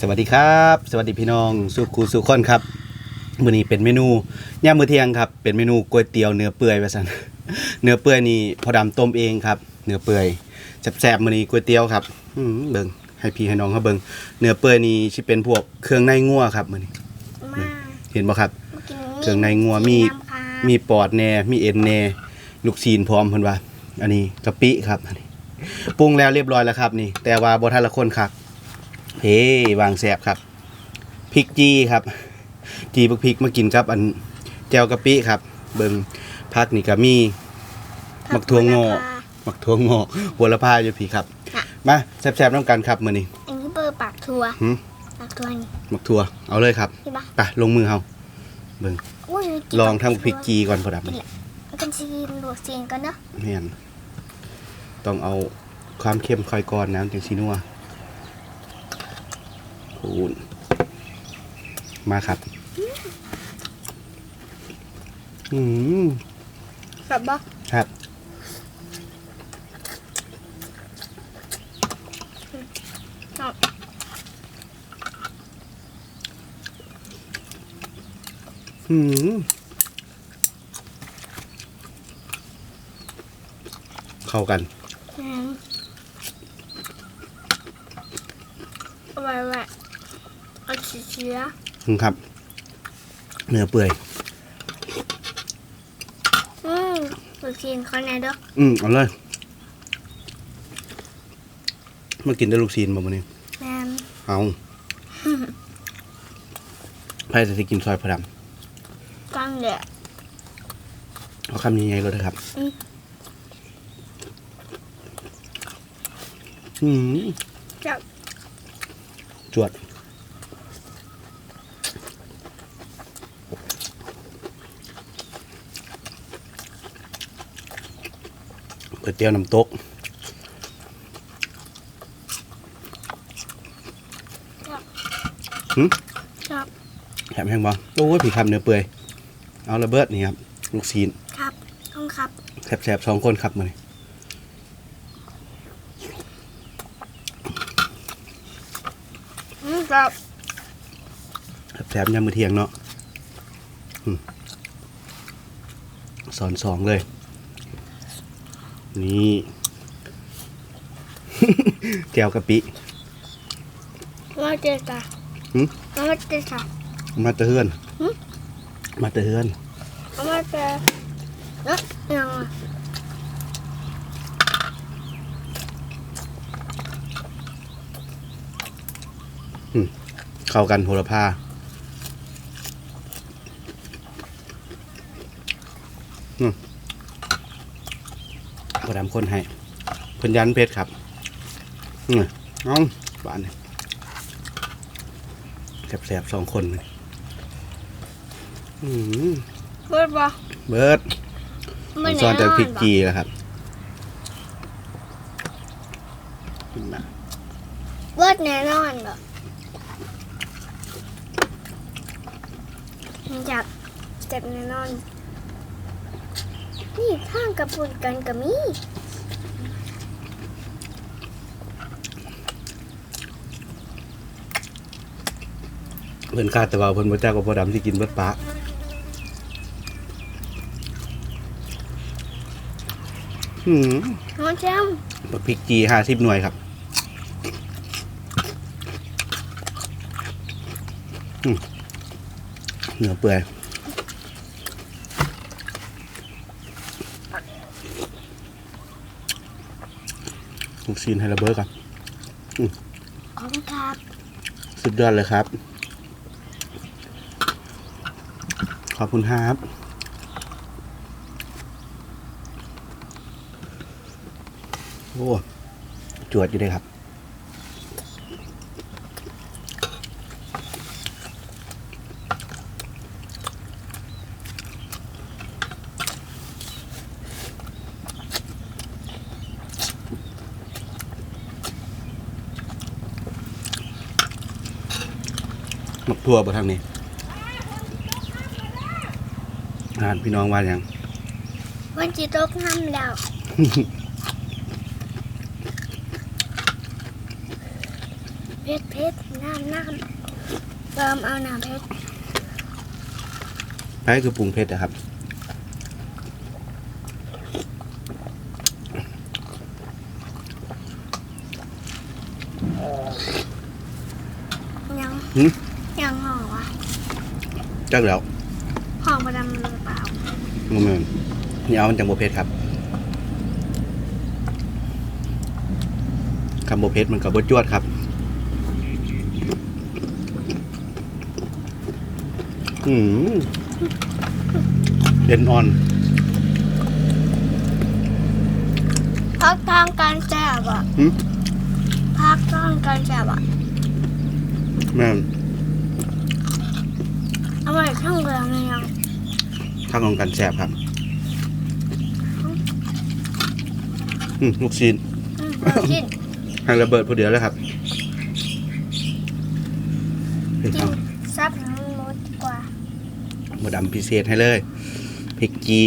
สวัสดีครับ สวัสดีพี่น้องสุขูสุขคนครับมื้อนี้เป็นเมนูย่ามมื้อเที่ยงครับ เป็นเมนูก๋วยเตี๋ยวเนื้อเปื่อยว่าซั่นเนื้อเปื่อยนี่พอดำต้มเองครับ เนื้อเปื่อยแซ่บๆมื้อนี้ก๋วยเตี๋ยวครับอืมเบิ่งให้พี่ให้น้องเขาเบิ่งเนื้อเปื่อยนี่สิเป็นพวกเครื่องในงัวครับมื้อนี้มาเห็นบ่ครับกินเครื่องในงัวมีน้ำค่ะมีปอดแหน่มีเอ็นแหน่ลูกซีนพร้อมเพิ่นว่า อันนี้กะปิครับอันนี้ปรุงแล้วเรียบร้อยแล้วครับนี่ แต่ว่าบ่ทันละคนครับ เฮ้วางแสบครับพริกจี้ครับ จีบักพริกมากินครับ อันแจ่วกะปิครับ เบิ่งผักนี่ก็มีมักถั่วงอกมักถั่วงอกหัวละพาอยู่พี่ครับ มาแซ่บๆน้ำกันครับมื้อนี้อันนี้เบอร์ปากทัวหืมปากทัวนี่มักถั่วเอาเลยครับใช่ปะไปลงมือเฮาเบิ่งอุ้ยกินลองปากทำพริกจีก่อนพอดับนี่แหละมันเป็นซีนลวกซีนกันเนาะแม่นต้องเอาความเข้มคอยก่อนน้ำจังซีนัว คูณมาครับอืมแบบบ่ครับชอบอืมเข้ากัน อืมเอาไว้ไว้เอาชีเชื้ออืมครับ เนื้อเปื่อย อืมลวกซีนเขาไหนเด้ออืมเอาเลยมากินได้ลูกซีนบ่มื้อนี้ แม่นเอาไพ่จะสิกินซอยพอดกลางเดือดำเอาคำยังไงเลยนะครับ อืม อืมจับจวด ก๋วยเตี๋ยวน้ำตกจับแถมแห้งบ่โอ้ยผีคำเนื้อเปื่อย เอาระเบิดนี่ครับ ลูกซีนครับต้องครับแสบๆสองคนครับมาเลยอืมครับแสบๆยามมือเที่ยงเนาะอืมสอนสองเลย นี่แก้วกะปิมาเจอกันหืมเอามาเจอกันมาแตะเฮือนหึ มาแตะเฮือนเอามาเจอเอ๊ะยังอะเข้ากันโหระพา พอดำคนให้เพิ่นยันเพชรครับอืมน้องบ้านนี่แสบๆสองคนเลยอืมเบิดบ่เบิร์ดไม่ซ้อนจากพริกบ่จีแล้วครับขึ้นมาเบิดแน่นอนบ่จับเจ็บแน่นอน นี่ข้างกับปุ่นกันกับมีเพิ่นคาดแต่ว่าเพิ่นบ่จักว่าพอดำสิกินเบิดปะอืมน้องแชมบักพริกจีห้าสิบหน่วยครับอืมเนื้อเปื่อย ลูกชิ้นให้ระเบิดครับขอบคุณครับ สุดยอดเลยครับ ขอบคุณครับโอ้จวดอยู่เลยครับ ทั่วบ่ทางนี้อ่านพี่น้องว่าอย่างวันจีตกน้ำแล้วเพชรเพชรน้ำน้ำเติมเอาน้ำเพชรไอ้คือปรุงเผ็ดนะครับยังหึยังห่อวะ จักแล้วห่อประดำหรือเปล่าโมเมนนี่เอามันจังโบเผ็ดครับคำโบเผ็ดมันกับบจวดครับอืมเด่นอ่อนพักทางการแซ่บอะหึพักทางการแซ่บอะแม่ นเอาไว้ข้างเรือเลยยังข้างของกันแสบครับอืมลูกชิ้นอืมเรากินให้ระเบิดพอเดียวแล้วครับเฮ้ยกิเอานซับน้ำมดดีกว่าหมดดำพิเศษให้เลยพริกจี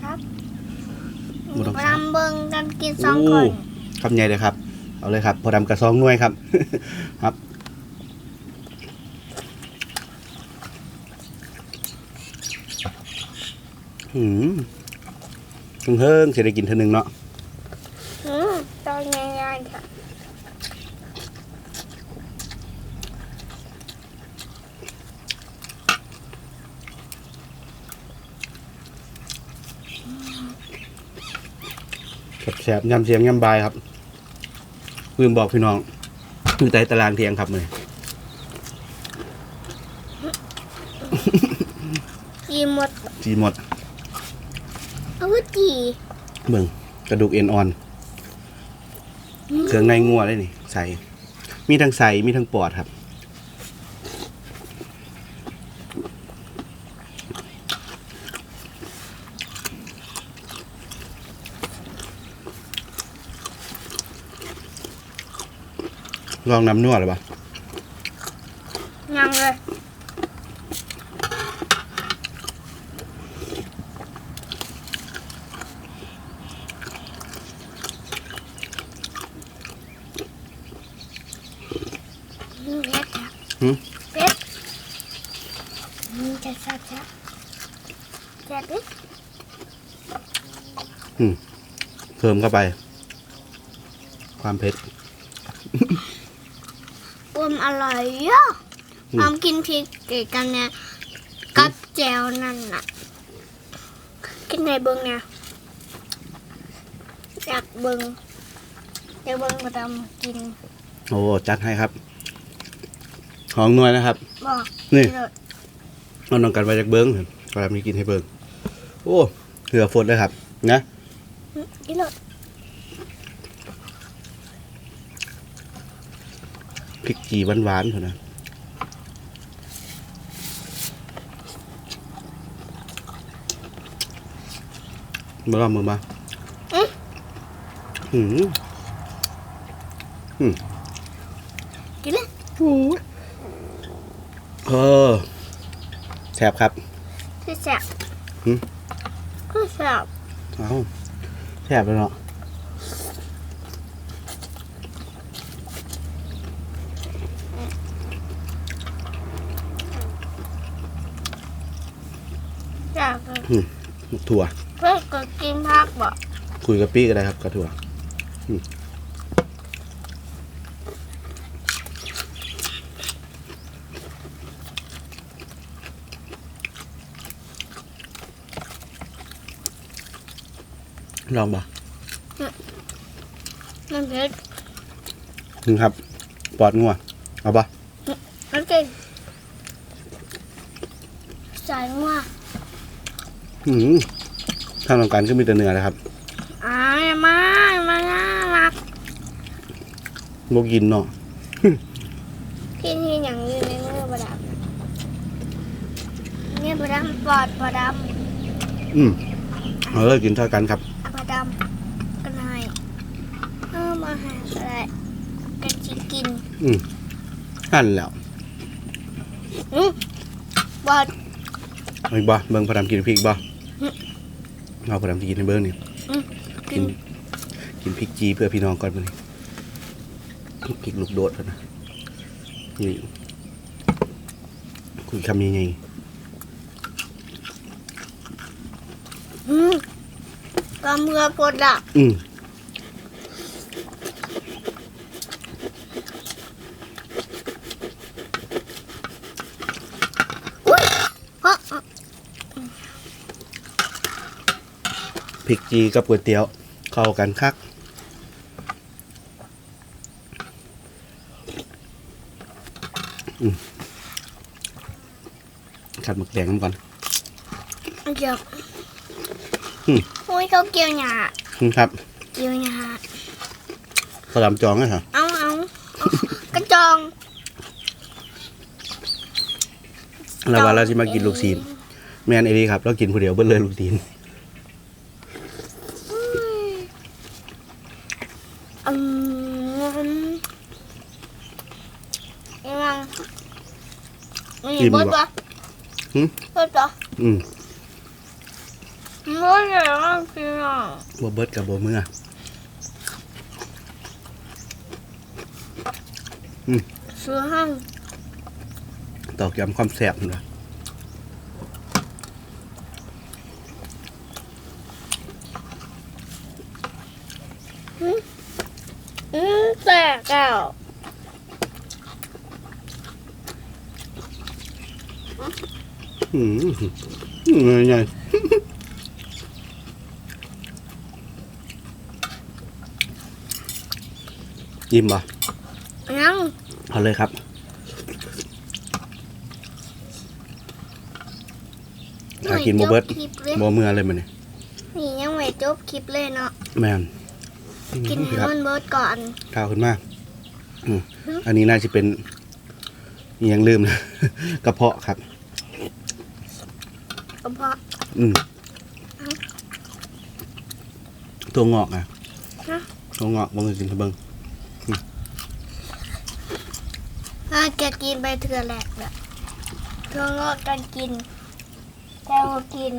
ซับบ่ต้องประซับดำเบิ้งกันกินสองโอ้คน คำใหญ่เลยครับ เอาเลยครับพอดำกระซองหน่วยครับ ครับ หืมเพิ่งเฮิงเสียได้กินเท่านึงเนาะอืมตอนง่ายๆค่ะแสบๆยำเสียงยำบายครับลืมบอกพี่น้องอยู่ใต้ตารางเทียงครับเลยกีหมดจีหมด เอาไว้จีเบิ่งกระดูกเอ็นอ่อน เครื่องในงัวได้นี่ใส่ มีทั้งใส่มีทั้งปอดครับ ลองน้ำนวดหรือเปล่า ยังเลยอืมเผ็ดค่ะ หืม เผ็ดอืมจะ แซ่บแซ่บแซ่บดิเพิ่มเข้าไป ความเผ็ด อมอร่อยเยอะอืมออมกินพริกเก๋กันเนี่ยกับแจวนั่นน่ะ กินในเบิงเนี่ยอยากเบิงอยากเบิงประดำกินโอ้จัดให้ครับ ของหน่วยนะครับ บอกนี่เลิศ เอาน้องกันไปจากเบิ้งกำลังมีกินให้เบิ้งโอ้เหือฝนเลยครับ นะกินเลยพริกจีหวานๆเถอะนะมาลองมือมาหืมกินเลยเออ แสบครับที่แซ่บหืมก็แซ่บเอาแสบเลยเนาะแซ่บเลยถั่วเพื่อนก็กินผักบ่คุยกับปี้ก็ได้ครับกับถั่วอืม ลองบ่มันเผ็ดนี่ครับ ปอดงัวเอาบ่มันกินใส่งัวอืมทางต้องการก็มีแต่เนื้อนะครับอ่าอย่ามาอย่ามาน่ารักบ่กินเนาะที่ที่อย่างอยู่ในมือประดับน่ะเนี่ยประดับปอดประดับอืมเอาเลยกินเท่ากันครับเอาประดับกันหน่อยเอามาหาอะไร กันจะกินอืมนั่นแหล้วอืมบอดเอาอีกบ่เบิ่งพอดำกินพริกบ่อืมเอาพอดำจะกินให้เบิ่งนี่อืมกิกินนกินพริกจีเพื่อพี่น้องก่อนมื้อนี้พริกลูกโดดเถอะนะนี่คุยคำยังไงอืมกำเมือพดอะอืม อุ้ยเพราะ พริกจีกับก๋วยเตี๋ยว เข้ากันคักอืมขัดหมึกแดงน้ำก่อนเกี่ยวอืมโอ้ยเขาเกี่ยวหยาอืมครับ เกี่ยวหยาขาวดำจองนะฮะเอาเอาเอากระจองเราว่าเราจะมากินลูกซีนแม่นไอ้นี่ครับ เรากินผู้เดียวเบิ้เลยลูกซีนอืมยัง นี่บดปะหึบดปะอืมบดเลยอะพี่น้องบ่เบิดกับบ่เมื่อเสือห้างตอกย้ำความแซ่บนะอืมแตกแล้ว อืมอืมไงยิ้มบ่ยังเอาเลยครับถ้ากินบ่เบิดจคลิปเมื่อเลยมันนี่นี่ยังไม่จบคลิปเลยเนาะแมนกินให้มันเบิดก่อนข้าวขึ้นมาอืมอันนี้น่าจะเป็นยังลืมนะ กระเพาะครับ ระเพาะ อืมตัวงอกอะ ฮะตัวงอกบ่เคยกินทะเบิงถ้าแกกินไปเถื่อแหลกแบบเถื่องอกกันกินแก้วก็กิน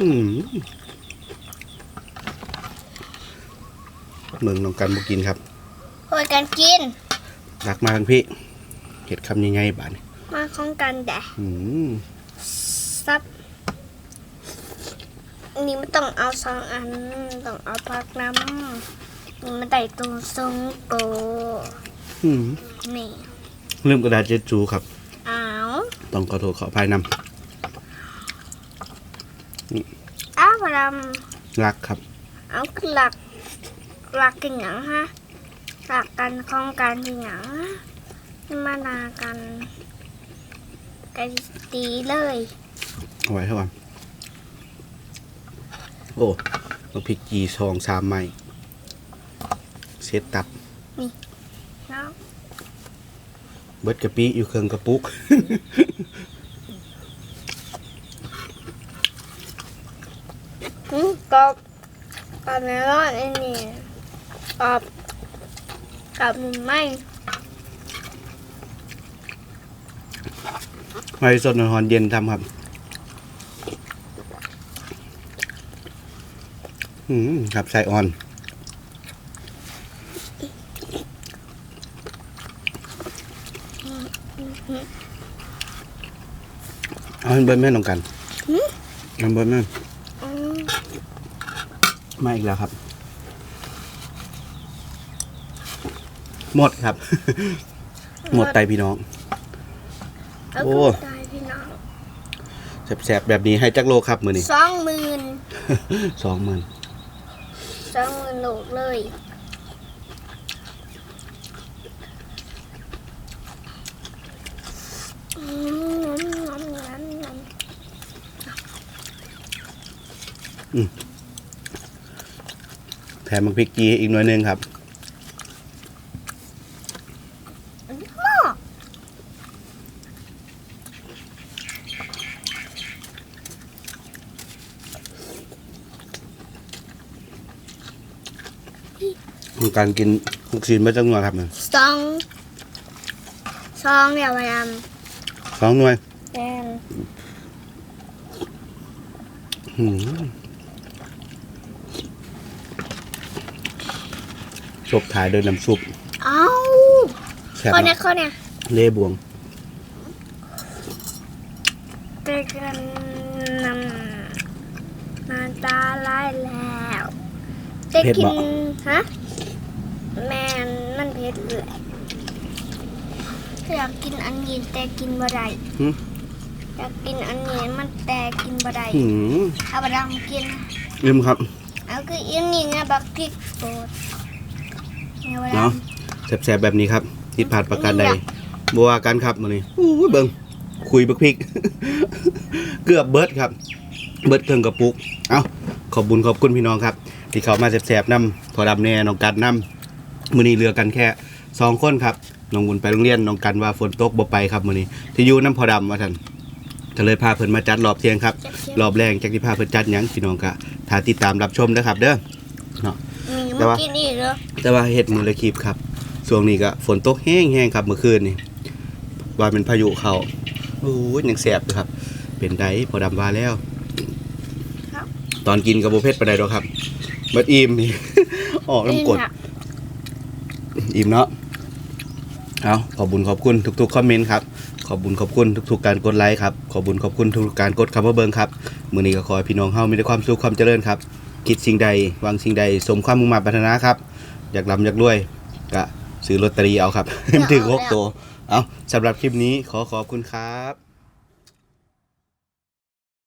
อืมเมืองน้องกันบ่กินครับโอยกันกิน รักมาทั้งพี่เห็ดคำยังไงบ้าดน มาของกันแต่อืมซับอันนี้ไม่ต้องเอาสองอัน ต้องเอาพักน้ำนี่มันได้ตัวทรงโกอืมนี่ลืมกระดาษเจ็ดจูครับ เอาต้องขอโทษขออภัยนอ้าวพรำรักครับำเอาคือหลักหลักกันอย่างฮะหลักกันของกันเป็นอย่างฮะมานากัน กันตีเลยเอาไว้เท่ากันโอ้เราพริกจีซองสามไม้เซตตับ เนาะเบิดกะปิอยู่เครื่องกระปุก อืมกับกับเมลอนอันนี้กับกับมันไม่ ไม้สดหอนเย็นทำครับอืมครับใส่ออนเอาเบิร์แม่ลงกันเอาเบิร์แม่มาอีกแล้วครับ หมดครับ หมดไตพี่น้อง โอ้ก็ได้พี่น้องแสบๆแบบนี้ให้จักโลครับมือนี้สองหมื่นสองหมื่นสองหมื่นโลกเลยอืมน้ำน้ำน้ำน้ำแถมมักพริกจีอีกหน่อยหนึงครับ การกินลูกชิ้นไม่ต้องนัวครับเนี่ยสองสองเดี๋ยวพยายามสองหน่วยแดงหืมจบท้ายด้วยน้ำซุปเอ้าแซ่บข้อเนี้ยเนาะข้อเนี้ยเล่บวง เจอกันนำน้ำตาไหลแล้วจะกินฮะ แมนมันเผ็ดเลยอยากกินอันนี้แต่กินบ่ได้หึ อยากกินอันนี้มันแต่กินบ่ได้หืมเอาบดองกินลืมครับ เอาคืออันนี้นะบักพริกโปดเอาบดอเนาะงแซ่บๆแบบนี้ครับผิดพลาดประการใดบัวากันครับมื้อนี้อู้ยเบิ่งคุยบักพริก เกือบเบิดครับ เบิดเครื่องกระปุก เอ้าขอบบุญขอบคุณพี่น้องครับ ที่เขามาแซ่บๆนำพอดำแน่น้องกัดนำ มื้อนี้เหลือกันแค่สองคนครับน้องบุญไปโรงเรียนน้องกันว่าฝนตกบ่ไปครับมื้อนี้ ที่อยู่น้ำพอดำว่าท่านก็เลยพาเพิ่นมาจัดรอบเที่ยงครับเจ็บรอบแรกจากที่พาเพิ่นจัดหยังพี่น้องก็ถ้าติดตามรับชมนะครับ เด้อๆมีแต่มาว่ากินอีกเหรอแต่ว่าเฮ็ดมือละคลิปครับช่วงนี้ก็ฝนตกแห้งๆครับเมื่อคืนนี่ว่าเป็นพายุเข้าโอ้ยยังแสบอยู่ครับ เป็นไดพอดำว่าแล้วตอนกินกับโบเพ็ดไปไดดอกครับเบิดอิ่มนี่ออกน้ำกรดนี่น่ะ อิ่มเนาะเอาขอบบุญขอบคุณทุกๆคอมเมนต์ครับขอบบุญขอบคุณทุกๆการกดไลค์ครับขอบบุญขอบคุณทุกๆการกดคำว่าเบิงครับมือนี้ก็ขอให้พี่น้องเฮามีแต่ความสุขความเจริญครับ คิดสิ่งใดวังสิ่งใดสมความมุ่งมั่นปรารถนาครับ อยากร่ำอยากรวยก็ซื้อลอตเตอรี่เอาครับให้มันถึงหกตัวเอาสำหรับคลิปนี้ขอขอบคุณครับ